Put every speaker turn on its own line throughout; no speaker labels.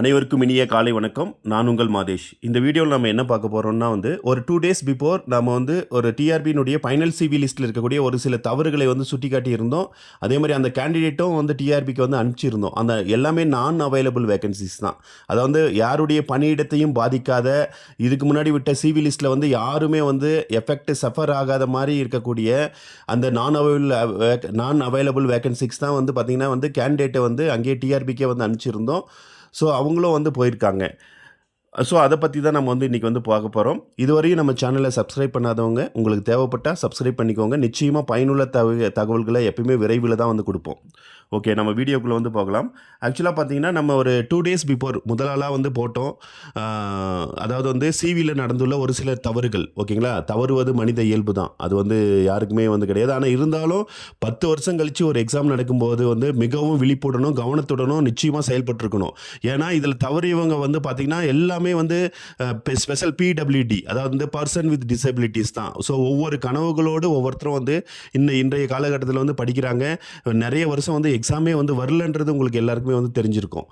அனைவருக்கும் இனிய காலை வணக்கம். நான் உங்கள் மாதேஷ். இந்த வீடியோவில் நம்ம என்ன பார்க்க போகிறோம்னா வந்து ஒரு டூ டேஸ் பிஃபோர் நம்ம வந்து ஒரு டிஆர்பியினுடைய ஃபைனல் சிவி லிஸ்ட்டில் இருக்கக்கூடிய ஒரு சில தவறுகளை வந்து சுட்டி காட்டியிருந்தோம் அதே மாதிரி அந்த கேண்டிடேட்டும் வந்து டிஆர்பிக்கு வந்து அனுப்பிச்சிருந்தோம். அந்த எல்லாமே நான் அவைலபிள் வேகன்சிஸ் தான். அதை வந்து யாருடைய பணியிடத்தையும் பாதிக்காத இதுக்கு முன்னாடி விட்ட சிவி லிஸ்ட்டில் வந்து யாருமே வந்து எஃபெக்ட் சஃபர் ஆகாத மாதிரி இருக்கக்கூடிய அந்த நான் அவைலபிள் நான் அவைலபிள் வேகன்சிஸ் தான் வந்து பார்த்திங்கன்னா வந்து கேண்டிடேட்டை வந்து அங்கேயே டிஆர்பிக்கே வந்து அனுப்பிச்சிருந்தோம். ஸோ அவங்களும் வந்து போயிருக்காங்க. ஸோ அதை பற்றி தான் நம்ம வந்து இன்றைக்கி வந்து பார்க்க போகிறோம் இதுவரையும் நம்ம சேனலை சப்ஸ்கிரைப் பண்ணாதவங்க உங்களுக்கு தேவைப்பட்டால் சப்ஸ்கிரைப் பண்ணிக்கோங்க. நிச்சயமாக பயனுள்ள தகவல்களை எப்பயுமே விரைவில் தான் வந்து கொடுப்போம். ஓகே நம்ம வீடியோக்குள்ளே வந்து போகலாம் ஆக்சுவலாக பார்த்தீங்கன்னா நம்ம ஒரு டூ டேஸ் பிஃபோர் முதலாளாக வந்து போட்டோம். அதாவது வந்து சிவியில் நடந்துள்ள ஒரு சில தவறுகள் ஓகேங்களா தவறுவது மனித இயல்பு தான். அது வந்து யாருக்குமே வந்து கிடையாது. ஆனால் இருந்தாலும் பத்து வருஷம் கழித்து ஒரு எக்ஸாம் நடக்கும்போது வந்து மிகவும் விழிப்புடனும் கவனத்துடனும் நிச்சயமாக செயல்பட்டுருக்கணும். ஏன்னா இதில் தவறியவங்க வந்து பார்த்திங்கன்னா எல்லாமே வந்து ஸ்பெஷல் பிடபிள்யூடி அதாவது வந்து பர்சன் வித் டிசபிலிட்டிஸ் தான். ஸோ ஒவ்வொரு கனவுகளோடு ஒவ்வொருத்தரும் வந்து இன்ன இன்றைய காலகட்டத்தில் வந்து படிக்கிறாங்க. நிறைய வருஷம் வந்து எக்ஸாமே வந்து வரலன்றது உங்களுக்கு எல்லாருக்குமே வந்து தெரிஞ்சிருக்கும்.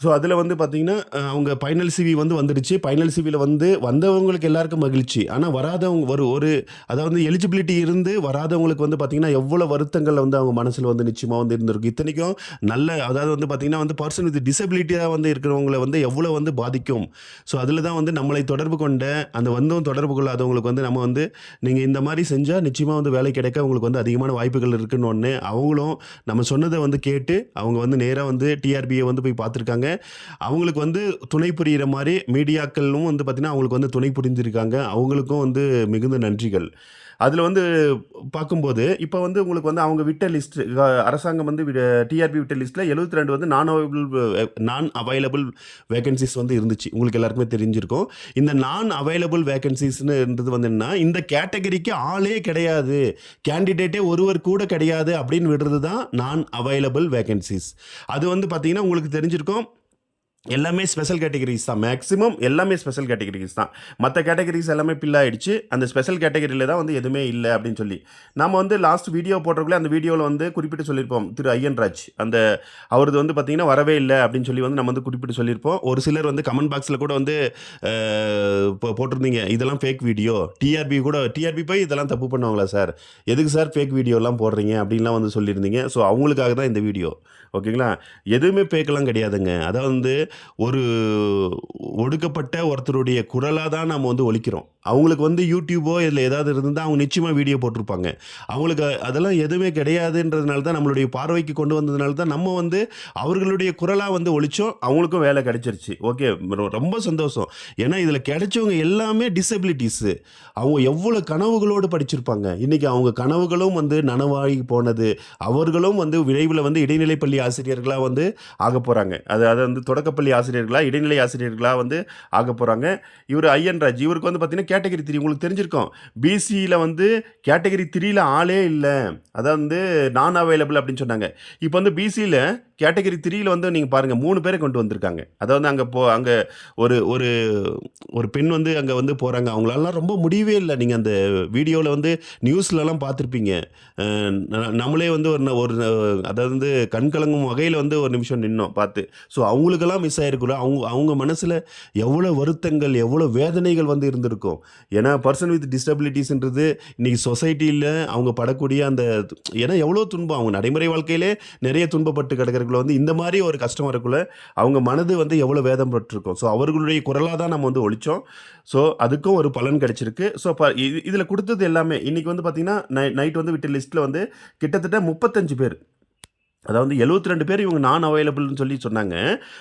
ஸோ அதில் வந்து பார்த்தீங்கன்னா அவங்க ஃபைனல் சிவி வந்து வந்துடுச்சு. ஃபைனல் சிவியில் வந்து வந்தவங்களுக்கு எல்லாருக்கும் மகிழ்ச்சி. ஆனால் வராதவங்க ஒரு ஒரு அதாவது எலிஜிபிலிட்டி இருந்து வராதவங்களுக்கு வந்து பார்த்திங்கன்னா எவ்வளோ வருத்தங்கள் வந்து அவங்க மனசில் வந்து நிச்சயமாக வந்து இருந்திருக்கு இத்தனைக்கும் நல்ல அதாவது வந்து பார்த்திங்கன்னா வந்து பர்சன் வித் டிசபிலிட்டியாக வந்து இருக்கிறவங்கள வந்து எவ்வளோ வந்து பாதிக்கும். ஸோ அதில் தான் வந்து நம்மளை தொடர்பு கொண்ட அந்த வந்தவங்க தொடர்பு கொள்ளாதவங்களுக்கு வந்து நம்ம வந்து நீங்கள் இந்த மாதிரி செஞ்சால் நிச்சயமாக வந்து வேலை கிடைக்க உங்களுக்கு வந்து அதிகமான வாய்ப்புகள் இருக்குன்னு ஒன்று அவங்களும் நம்ம சொன்னதை வந்து கேட்டு அவங்க வந்து நேராக வந்து டிஆர்பியை வந்து போய் பார்த்துருக்காங்க அவங்களுக்கு வந்து துணை புரிகிற மாதிரி மீடியாக்களும் வந்து பார்த்திங்கன்னா அவங்களுக்கு வந்து துணை புரிஞ்சிருக்காங்க. அவங்களுக்கும் வந்து மிகுந்த நன்றிகள். அதில் வந்து பார்க்கும்போது இப்போ வந்து உங்களுக்கு வந்து அவங்க விட்ட லிஸ்ட் அரசாங்கம் வந்து டிஆர்பி விட்ட லிஸ்ட்டில் 72 ரெண்டு வந்து நான் அவைலபிள் நான் அவைலபிள் வேகன்சிஸ் வந்து இருந்துச்சு. உங்களுக்கு எல்லாருக்குமே தெரிஞ்சிருக்கும். இந்த நான் அவைலபிள் வேகன்சிஸ்னு இருந்தது வந்து என்ன இந்த கேட்டகரிக்கு ஆளே கிடையாது. கேண்டிடேட்டே ஒருவர் கூட கிடையாது அப்படின்னு விடுறது தான் நான் அவைலபிள் வேகன்சிஸ் அது வந்து பார்த்தீங்கன்னா உங்களுக்கு தெரிஞ்சிருக்கும். எல்லாமே ஸ்பெஷல் கேட்டகரிஸ் தான். மேக்ஸிமம் எல்லாமே ஸ்பெஷல் கேட்டகரிஸ் தான். மற்ற கேட்டகரிஸ் எல்லாமே பில் அந்த ஸ்பெஷல் கேட்டகரியில் தான் வந்து எதுவுமே இல்லை அப்படின்னு சொல்லி. நம்ம வந்து லாஸ்ட் வீடியோ போடுறக்குள்ளே அந்த வீடியோவில் வந்து குறிப்பிட்டு சொல்லியிருப்போம். திரு ஐயன்ராஜ் அந்த அவரது வந்து பார்த்திங்கன்னா வரவே இல்லை அப்படின்னு சொல்லி வந்து நம்ம வந்து குறிப்பிட்டு சொல்லியிருப்போம். ஒரு சிலர் வந்து கமெண்ட் பாக்ஸில் கூட வந்து இப்போ போட்டிருந்தீங்க. இதெல்லாம் ஃபேக் வீடியோ டிஆர்பி கூட டிஆர்பி போய் இதெல்லாம் தப்பு பண்ணுவாங்களா சார் எதுக்கு சார் ஃபேக் வீடியோலாம் போடுறீங்க? அப்படின்லாம் வந்து சொல்லியிருந்தீங்க. ஸோ அவங்களுக்காக தான் இந்த வீடியோ ஓகேங்களா எதுவுமே ஃபேக்கெல்லாம் கிடையாதுங்க. அதாவது வந்து ஒரு ஒடுக்கப்பட்ட ஒருத்தருடைய குரலாக தான் நம்ம வந்து ஒழிக்கிறோம் அவங்களுக்கு வந்து யூடியூபோ இதில் ஏதாவது இருந்தால் அவங்க நிச்சயமாக வீடியோ போட்டிருப்பாங்க. அவங்களுக்கு அதெல்லாம் எதுவுமே கிடையாதுன்றதுனால தான் நம்மளுடைய பார்வைக்கு கொண்டு வந்ததுனால தான் நம்ம வந்து அவர்களுடைய குரலாக வந்து ஒழிச்சோம் அவங்களுக்கும் வேலை கிடைச்சிருச்சு. ஓகே ரொம்ப சந்தோஷம். ஏன்னா இதில் கிடைச்சவங்க எல்லாமே டிசபிலிட்டிஸு அவங்க எவ்வளோ கனவுகளோடு படிச்சிருப்பாங்க. இன்றைக்கி அவங்க கனவுகளும் வந்து நனவாகி போனது. அவர்களும் வந்து விரைவில் வந்து இடைநிலைப்பள்ளி ஆசிரியர்களாக வந்து ஆக போகிறாங்க அது அதை வந்து தொடக்கப்பள்ளி ஆசிரியர்களாக இடைநிலை ஆசிரியர்களாக வந்து ஆக போகிறாங்க இவர் ஐயன்ராஜ் இவருக்கு வந்து பார்த்திங்கன்னா கேட்டகரி த்ரீ. உங்களுக்கு தெரிஞ்சிருக்கும். பிசியில் வந்து கேட்டகரி த்ரீயில் ஆளே இல்லை. அதாவது வந்து நான் அவைலபிள் அப்படின்னு சொன்னாங்க. இப்போ வந்து பிசியில் கேட்டகரி த்ரீயில் வந்து நீங்கள் பாருங்கள் மூணு பேரை கொண்டு வந்திருக்காங்க. அதாவது அங்கே போ அங்கே ஒரு ஒரு ஒரு பெண் வந்து அங்கே வந்து போகிறாங்க அவங்களெல்லாம் ரொம்ப முடியவே இல்லை. நீங்கள் அந்த வீடியோவில் வந்து நியூஸ்லலாம் பார்த்துருப்பீங்க. நம்மளே வந்து ஒரு ந- ஒரு அதாவது வந்து கண்கலங்கும் வகையில் வந்து ஒரு நிமிஷம் நின்னோம் பார்த்து. ஸோ அவங்களுக்கெல்லாம் மிஸ் ஆகிருக்குல்ல அவங்க அவங்க மனசில் எவ்வளோ வருத்தங்கள் எவ்வளோ வேதனைகள் வந்து இருந்திருக்கும். ஏன்னா பர்சன் வித் டிசபிலிட்டிஸ்ன்றது இன்றைக்கி சொசைட்டியில் அவங்க படக்கூடிய அந்த ஏன்னா எவ்வளோ துன்பம். அவங்க நடைமுறை வாழ்க்கையிலே நிறைய துன்பப்பட்டு கிடக்கிறக்குள்ள வந்து இந்த மாதிரி ஒரு கஷ்டம் அவங்க மனது வந்து எவ்வளோ வேதம் பட்டிருக்கும் ஸோ அவர்களுடைய குரலாக தான் நம்ம வந்து ஒழிச்சோம். ஸோ அதுக்கும் ஒரு பலன் கிடைச்சிருக்கு. ஸோ இப்போ இதில் கொடுத்தது எல்லாமே இன்றைக்கி வந்து பார்த்திங்கன்னா நை நைட் வந்து விட்ட லிஸ்ட்டில் வந்து கிட்டத்தட்ட முப்பத்தஞ்சு பேர். அதாவது 72 ரெண்டு பேர் இவங்க நான் அவைலபிள்னு சொல்லி சொன்னாங்க.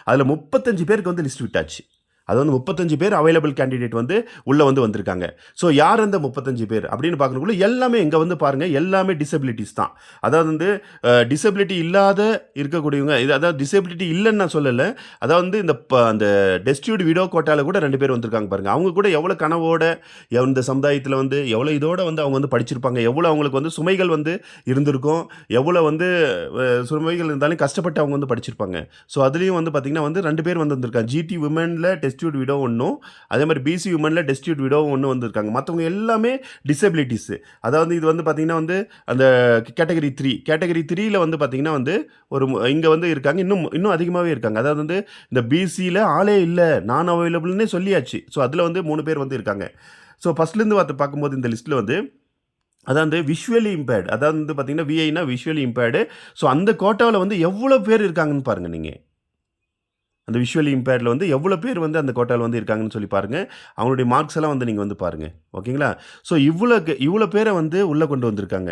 அதில் முப்பத்தஞ்சு பேருக்கு வந்து லிஸ்ட் விட்டாச்சு. அது வந்து முப்பத்தஞ்சு பேர் அவைலபிள் கேண்டிடேட் வந்து உள்ளே வந்து வந்திருக்காங்க. ஸோ யார் அந்த முப்பத்தஞ்சு பேர்? அப்படின்னு பார்க்கறக்குள்ள எல்லாமே இங்கே வந்து பாருங்கள் எல்லாமே டிசபிலிட்டிஸ் தான். அதாவது வந்து டிசபிலிட்டி இல்லாத இருக்கக்கூடியவங்க இது அதாவது டிசபிலிட்டி இல்லைன்னு நான் சொல்லலை. அதாவது வந்து இந்த ப- அந்த டெஸ்டியூட் விடோ கோட்டாவில் கூட ரெண்டு பேர் வந்திருக்காங்க பாருங்கள் அவங்க கூட எவ்வளோ கனவோட இந்த சமுதாயத்தில் வந்து எவ்வளோ இதோட வந்து அவங்க வந்து படிச்சிருப்பாங்க. எவ்வளோ அவங்களுக்கு வந்து சுமைகள் வந்து இருந்திருக்கும். எவ்வளோ வந்து சுமைகள் இருந்தாலும் கஷ்டப்பட்டு அவங்க வந்து படிச்சிருப்பாங்க. ஸோ அதுலேயும் வந்து பார்த்திங்கன்னா வந்து ரெண்டு பேர் வந்து வந்திருக்காங்க. ஜிடி உமனில் டெஸ்ட் டெஸ்டியூட் விடோ ஒன்றும் அதே மாதிரி பிசி உமனில் டெஸ்டியூட் விடோ ஒன்று வந்திருக்காங்க. மற்றவங்க எல்லாமே டிசபிலிட்டிஸு அதாவது இது வந்து பார்த்திங்கன்னா வந்து அந்த கேட்டகரி த்ரீ கேட்டகரி த்ரீயில் வந்து பார்த்திங்கன்னா வந்து ஒரு இங்கே வந்து இருக்காங்க. இன்னும் இன்னும் அதிகமாகவே இருக்காங்க. அதாவது வந்து இந்த பிசியில் ஆளே இல்லை. நான் அவைலபிள்னே சொல்லியாச்சு. ஸோ அதில் வந்து மூணு பேர் வந்து இருக்காங்க. ஸோ ஃபஸ்ட்லேருந்து பார்த்து பார்க்கும்போது இந்த லிஸ்ட்டில் வந்து அதாவது விஷுவலி இம்பேர்டு அதாவது வந்து பார்த்தீங்கன்னா விஐனா விஷுவலி இம்பேர்டு ஸோ அந்த கோட்டாவில் வந்து எவ்வளோ பேர் இருக்காங்கன்னு பாருங்கள் நீங்கள் அந்த விஷுவலி இம்பேர்டில் வந்து எவ்வளோ பேர் வந்து அந்த கோட்டாவில் வந்து இருக்காங்கன்னு சொல்லி பாருங்கள் அவங்களுடைய மார்க்ஸ் எல்லாம் வந்து நீங்கள் வந்து பாருங்கள் ஓகேங்களா? ஸோ இவ்வளோ இவ்வளோ பேரை வந்து உள்ளே கொண்டு வந்திருக்காங்க.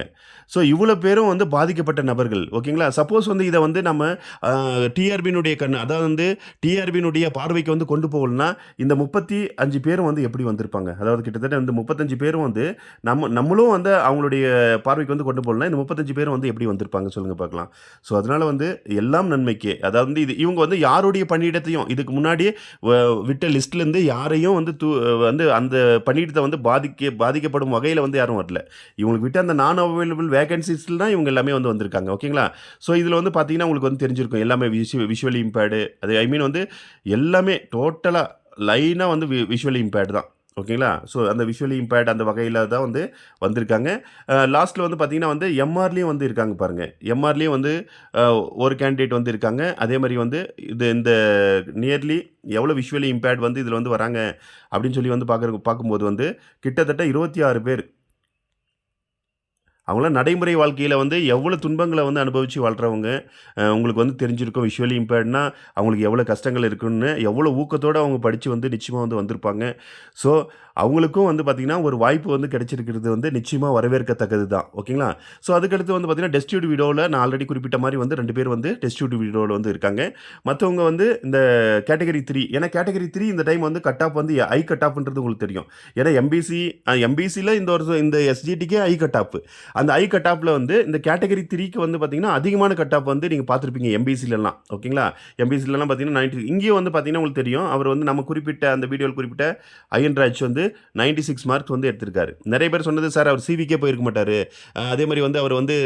ஸோ இவ்வளோ பேரும் வந்து பாதிக்கப்பட்ட நபர்கள். ஓகேங்களா? சப்போஸ் வந்து இதை வந்து நம்ம டிஆர்பியினுடைய கண் அதாவது வந்து டிஆர்பியினுடைய பார்வைக்கு வந்து கொண்டு போகலனா இந்த முப்பத்தி அஞ்சு பேரும் வந்து எப்படி வந்திருப்பாங்க? அதாவது கிட்டத்தட்ட இந்த முப்பத்தஞ்சு பேரும் வந்து நம்ம நம்மளும் வந்து அவங்களுடைய பார்வைக்கு வந்து கொண்டு போகலனா இந்த முப்பத்தஞ்சு பேரும் வந்து எப்படி வந்திருப்பாங்க சொல்லுங்கள் பார்க்கலாம். ஸோ அதனால் வந்து எல்லாம் நன்மைக்கே. அதாவது வந்து இது இவங்க வந்து யாருடைய பணி பணியிடத்தையும் இதுக்கு முன்னாடியே வ- விட்ட லிஸ்ட்லேருந்து யாரையும் வந்து தூ வந்து அந்த பணியிடத்தை வந்து பாதிக்க பாதிக்கப்படும் வகையில் வந்து யாரும் வரல. இவங்களுக்கு விட்ட அந்த நான் அவைலபிள் வேகன்சிஸில் தான் இவங்க எல்லாமே வந்து வந்திருக்காங்க ஓகேங்களா ஸோ இதில் வந்து பார்த்தீங்கன்னா உங்களுக்கு வந்து தெரிஞ்சிருக்கும் எல்லாமே விஷு விஷுவலி இம்பேர்டு அது ஐ மீன் வந்து எல்லாமே டோட்டலாக லைனாக வந்து வி விஷுவலி இம்பேர்டு தான். ஓகேங்களா? ஸோ அந்த விஷுவலி இம்பேர்ட் அந்த வகையில் தான் வந்து வந்திருக்காங்க. லாஸ்ட்டில் வந்து பார்த்தீங்கன்னா வந்து எம்ஆர்லேயும் வந்து இருக்காங்க பாருங்கள் எம்ஆர்லேயும் வந்து ஒரு கேண்டிடேட் வந்து இருக்காங்க. அதே மாதிரி வந்து இது இந்த நியர்லி எவ்வளோ விஷுவலி இம்பேர்ட் வந்து இதில் வந்து வராங்க அப்படின்னு சொல்லி வந்து பார்க்குற பார்க்கும்போது வந்து கிட்டத்தட்ட இருபத்தி ஆறு பேர் அவங்களாம் நடைமுறை வாழ்க்கையில் வந்து எவ்வளோ துன்பங்களை வந்து அனுபவித்து வாழ்கிறவங்க உங்களுக்கு வந்து தெரிஞ்சிருக்கும் விஷுவலி இம்பேர்ட்னா அவங்களுக்கு எவ்வளோ கஷ்டங்கள் இருக்குன்னு எவ்வளோ ஊக்கத்தோடு அவங்க படித்து வந்து நிச்சயமாக வந்து வந்திருப்பாங்க. ஸோ அவங்களுக்கும் வந்து பார்த்திங்கன்னா ஒரு வாய்ப்பு வந்து கிடைச்சிருக்கிறது வந்து நிச்சயமாக வரவேற்கத்தக்கது தான் ஓகேங்களா? ஸோ அதுக்கடுத்து வந்து பார்த்திங்கன்னா டெஸ்டியூட் வீடியோவில் நான் ஆல்ரெடி குறிப்பிட்ட மாதிரி வந்து ரெண்டு பேர் வந்து டெஸ்டியூட் வீடியோவில் வந்து இருக்காங்க. மற்றவங்க வந்து இந்த கேட்டகரி த்ரீ ஏன்னா கேட்டகரி த்ரீ இந்த டைம் வந்து கட் ஆஃப் வந்து ஐ கட் ஆஃப்ன்றது உங்களுக்கு தெரியும். ஏன்னா எம்பிசி எம்பிசியில் இந்த வருஷம் இந்த எஸ்ஜிடிக்கே ஐ கட் ஆஃப் அந்த ஐ கட் ஆஃபில் வந்து இந்த கேட்டகரி த்ரீக்கு வந்து பார்த்தீங்கன்னா அதிகமான கட் ஆஃப் வந்து நீங்கள் பார்த்துருப்பீங்க எம்பிசிலலாம் ஓகேங்களா? எம்பிசிலலாம் பார்த்தீங்கன்னா நைன்டி இங்கேயும் வந்து பார்த்தீங்கன்னா உங்களுக்கு தெரியும். அவர் வந்து நம்ம குறிப்பிட்ட அந்த வீடியோவில் குறிப்பிட்ட ஐயன்ராஜ் வந்து நைன்டி சிக்ஸ் மார்க் வந்து எடுத்திருக்காரு. நிறைய பேர் சொன்னது சார் அவர் சிவிக்கே போயிருக்க மாட்டார். அதே மாதிரி வந்து அவர் வந்து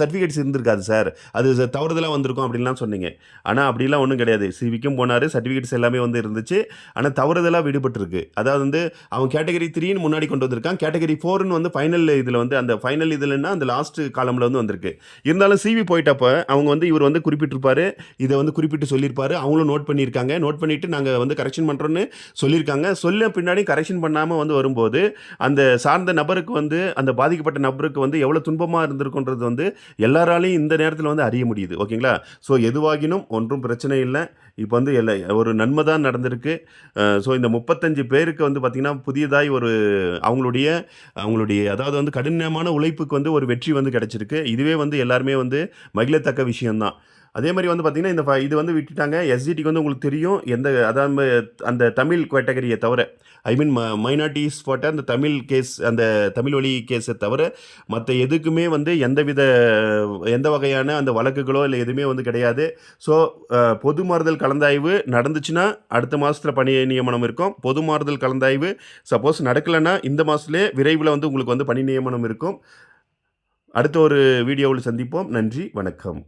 சர்டிஃபிகேட்ஸ் இருந்திருக்காது சார். அது தவறுதலாக தவறுதலா வந்திருக்கும் அப்படின்லாம் சொன்னீங்க. ஆனால் அப்படிலாம் ஒன்றும் கிடையாது. சிவிக்கும் போனார் சர்டிஃபிகேட்ஸ் எல்லாமே வந்து இருந்துச்சு. ஆனால் தவறுதலாக விடுபட்டிருக்கு. அதாவது வந்து அவன் கேட்டகரி த்ரீன்னு முன்னாடி கொண்டு வந்திருக்கான். கேட்டகரி ஃபோர்னு வந்து ஃபைனல் இதில் வந்து அந்த ஃபைனல் இதுலன்னா அந்த லாஸ்ட் காலமில் வந்து வந்திருக்கு. இருந்தாலும் சிவி போயிட்டப்ப அவங்க வந்து இவர் வந்து குறிப்பிட்டிருப்பாரு. இதை வந்து குறிப்பிட்டு சொல்லியிருப்பார். அவங்களும் நோட் பண்ணியிருக்காங்க. நோட் பண்ணிட்டு நாங்கள் வந்து கரெக்ஷன் பண்ணுறோன்னு சொல்லியிருக்காங்க. சொல்ல பின்னாடி கரெக்ஷன் பண்ணாமல் வந்து வரும்போது அந்த சார்ந்த நபருக்கு வந்து அந்த பாதிக்கப்பட்ட நபருக்கு வந்து எவ்வளோ துன்பமாக இருந்திருக்குன்றது வந்து எல்லாராலையும் இந்த நேரத்தில் வந்து அறிய முடியுது. ஓகேங்களா? ஸோ எதுவாகினும் ஒன்றும் பிரச்சனை இல்லை. இப்போ வந்து எல்லா ஒரு நன்மை தான் நடந்திருக்கு. ஸோ இந்த முப்பத்தஞ்சு பேருக்கு வந்து பார்த்திங்கன்னா புதியதாய் ஒரு அவங்களுடைய அவங்களுடைய அதாவது வந்து கடினமான உழைப்புக்கு வந்து ஒரு வெற்றி வந்து கிடச்சிருக்கு. இதுவே வந்து எல்லாருமே வந்து மகிழத்தக்க விஷயம்தான். அதே மாதிரி வந்து பார்த்திங்கன்னா இந்த இது வந்து விட்டுட்டாங்க. எஸ்ஜிடிக்கு வந்து உங்களுக்கு தெரியும். எந்த அதாவது அந்த தமிழ் கேட்டகரியை தவிர ஐ மீன் மைனாரிட்டிஸ் போட்ட அந்த தமிழ் கேஸ் அந்த தமிழ் வழி கேஸை தவிர மற்ற எதுக்குமே வந்து எந்தவித எந்த வகையான அந்த வழக்குகளோ இல்லை எதுவுமே வந்து கிடையாது. ஸோ பொது மாறுதல் கலந்தாய்வு நடந்துச்சுன்னா அடுத்த மாதத்தில் பணி நியமனம் இருக்கும். பொது மாறுதல் கலந்தாய்வு சப்போஸ் நடக்கலைன்னா இந்த மாதத்துலேயே விரைவில் வந்து உங்களுக்கு வந்து பணி நியமனம் இருக்கும். அடுத்த ஒரு வீடியோவில் சந்திப்போம். நன்றி. வணக்கம்.